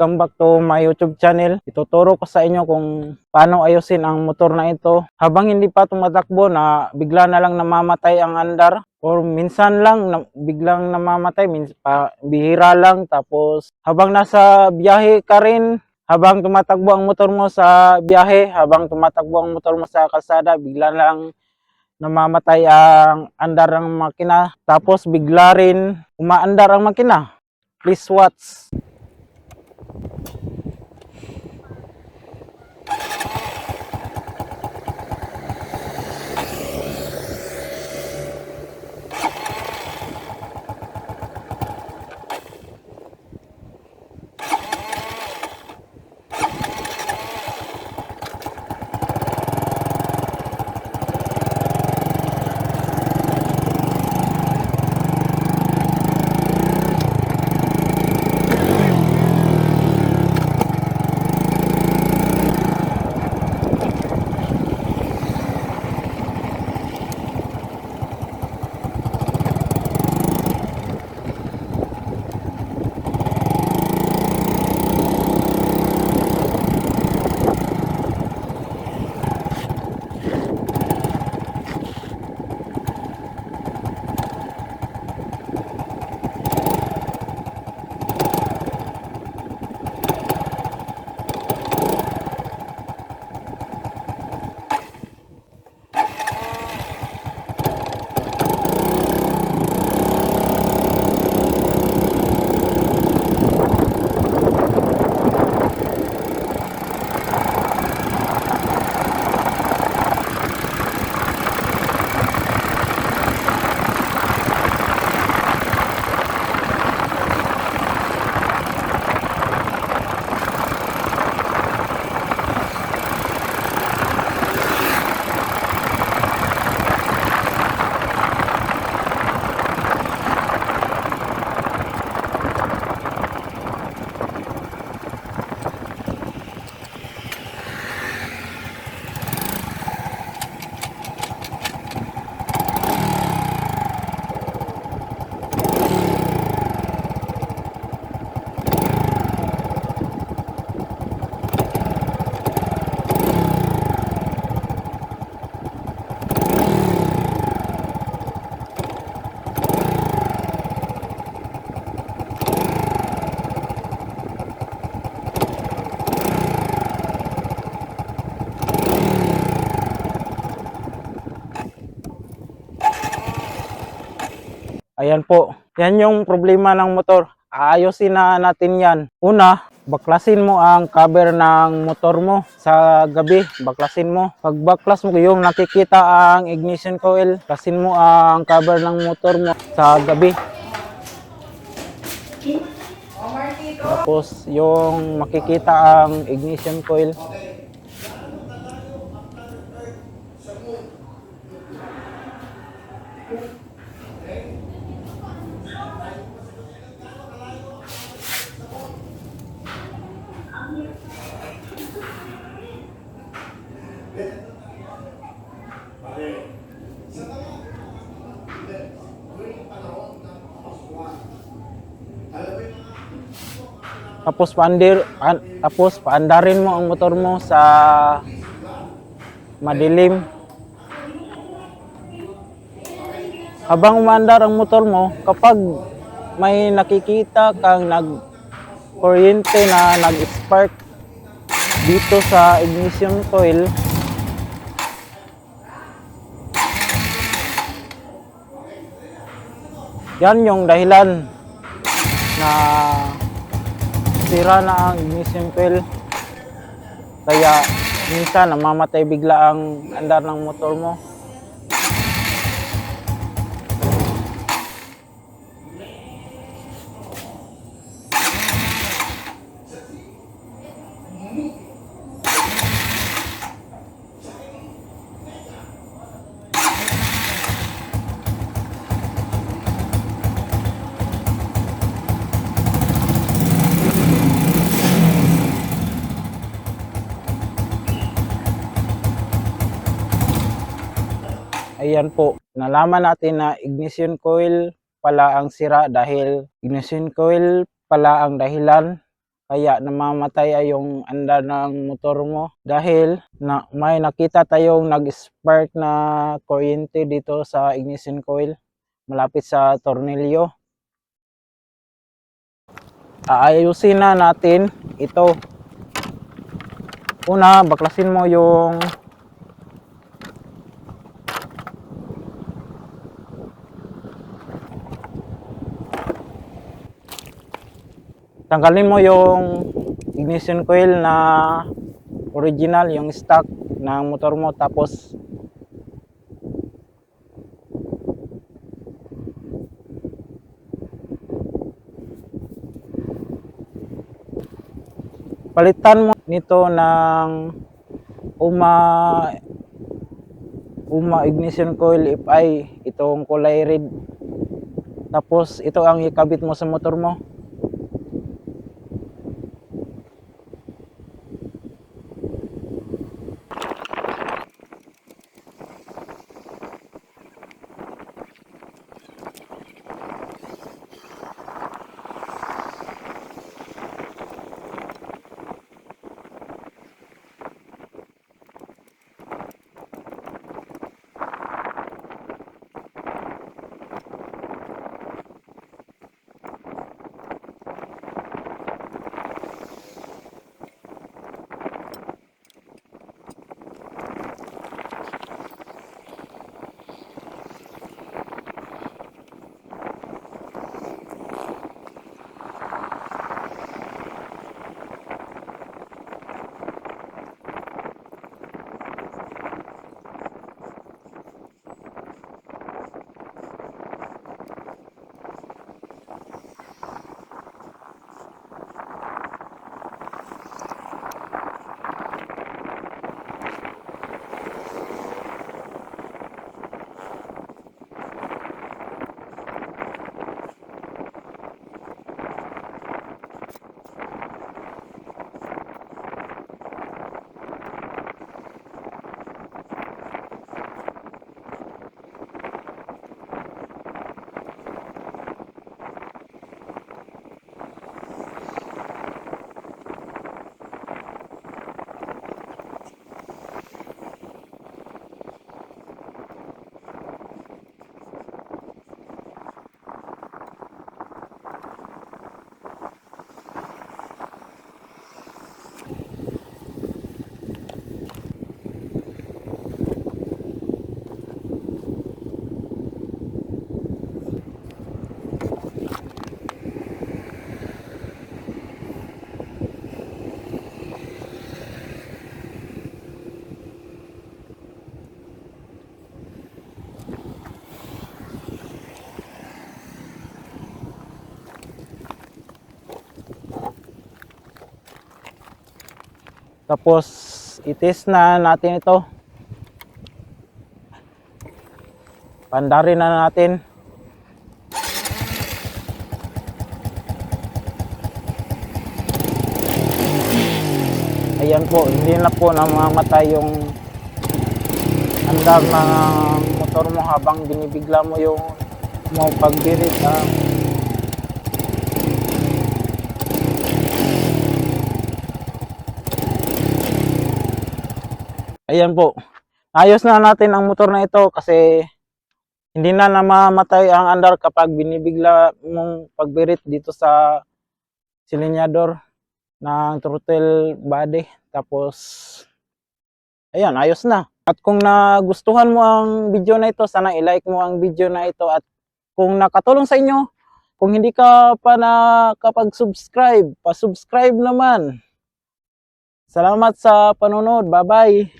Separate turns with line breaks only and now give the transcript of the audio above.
Welcome back to my YouTube channel. Ituturo ko sa inyo kung paano ayusin ang motor na ito. Habang hindi pa tumatakbo na bigla na lang namamatay ang andar or minsan lang na, biglang namamatay, mins, pa, bihira lang tapos habang nasa biyahe ka rin habang tumatakbo ang motor mo sa biyahe, habang tumatakbo ang motor mo sa kalsada, bigla lang namamatay ang andar ng makina. Tapos bigla rin umaandar ang makina. Please watch. Ayan po. Yan yung problema ng motor. Aayusin na natin yan. Una, baklasin mo ang cover ng motor mo sa gabi. Baklasin mo. Pag baklas mo yung nakikita ang ignition coil, baklasin mo ang cover ng motor mo sa gabi. Tapos yung makikita ang ignition coil. Tapos paandir, an- tapos paandarin mo ang motor mo sa madilim. Habang umandar ang motor mo, kapag may nakikita kang nag kuryente na nag-spark dito sa ignition coil, yan yung dahilan na sira na ang ignition coil. Kaya minsan namamatay bigla ang andar ng motor mo. Ayan po, nalaman natin na ignition coil pala ang sira dahil ignition coil pala ang dahilan kaya namamatay ay yung andar ng motor mo dahil na may nakita tayong nag-spark na kuryente dito sa ignition coil malapit sa tornilyo. Aayusin na natin ito. Una, baklasin mo yung tanggalin mo yung ignition coil na original, yung stock ng motor mo tapos palitan mo nito ng UMA UMA ignition coil FI itong kulay red. Tapos ito ang ikabit mo sa motor mo Tapos, itis na natin ito. Pandarin na natin. Ayan po, hindi na po namamatay yung andar ng motor mo habang binibigla mo yung mo pagbirit. Ah. Ayan po. Ayos na natin ang motor na ito kasi hindi na namamatay ang andar kapag binibigla mong pagbirit dito sa silinyador ng throttle body. Tapos, ayan, ayos na. At kung nagustuhan mo ang video na ito, sana i-like mo ang video na ito. At kung nakatulong sa inyo, kung hindi ka pa nakapag-subscribe, pa-subscribe naman. Salamat sa panonood. Bye-bye.